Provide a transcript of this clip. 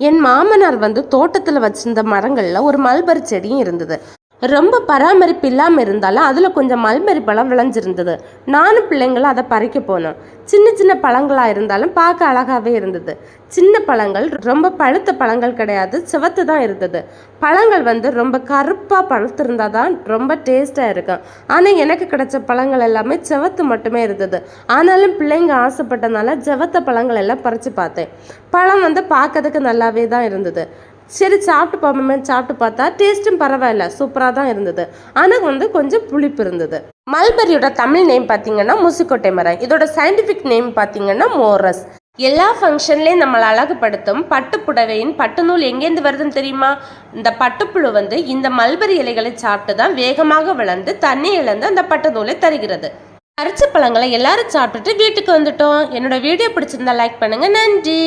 என் மாமனார் வந்து தோட்டத்தில் வச்சிருந்த மரங்களில் ஒரு மல்பரி செடியும் இருந்தது. ரொம்ப பராமரிப்பு இல்லாமல் இருந்தாலும் அதில் கொஞ்சம் மல்பரி பழம் விளைஞ்சிருந்தது. நானும் பிள்ளைங்களும் அதை பறிக்க போனோம். சின்ன சின்ன பழங்களாக இருந்தாலும் பார்க்க அழகாகவே இருந்தது. சின்ன பழங்கள் ரொம்ப பழுத்த பழங்கள் கிடையாது சிவத்து தான் இருந்தது. பழங்கள் வந்து ரொம்ப கருப்பாக பழுத்திருந்தா தான் ரொம்ப டேஸ்ட்டாக இருக்கும். ஆனால் எனக்கு கிடைச்ச பழங்கள் எல்லாமே செவத்து மட்டுமே இருந்தது. ஆனாலும் பிள்ளைங்க ஆசைப்பட்டனால சிவத்த பழங்கள் எல்லாம் பறித்து பார்த்தேன். பழம் வந்து பார்க்கறதுக்கு நல்லாவே தான் இருந்தது. சரி சாப்பிட்டு பார்ப்போமே சாப்பிட்டு பார்த்தா டேஸ்ட்டும் பரவாயில்ல சூப்பராக தான் இருந்தது. ஆனால் வந்து கொஞ்சம் புளிப்பு இருந்தது. மல்பரியோட தமிழ் நேம் பார்த்தீங்கன்னா முசுக்கொட்டை மரம். இதோட சயின்டிஃபிக் நேம் பார்த்தீங்கன்னா மோரஸ். எல்லா ஃபங்க்ஷன்லேயும் நம்மளை அழகுபடுத்தும் பட்டு நூல் எங்கேருந்து வருதுன்னு தெரியுமா? இந்த பட்டுப்புழு வந்து இந்த மல்பரி இலைகளை சாப்பிட்டு தான் வேகமாக வளர்ந்து தண்ணி இழந்து அந்த பட்டுநூலை தருகிறது. அரிச்ச பழங்களை எல்லாரும் சாப்பிட்டுட்டு வீட்டுக்கு வந்துட்டோம். என்னோட வீடியோ பிடிச்சிருந்தா லைக் பண்ணுங்க. நன்றி!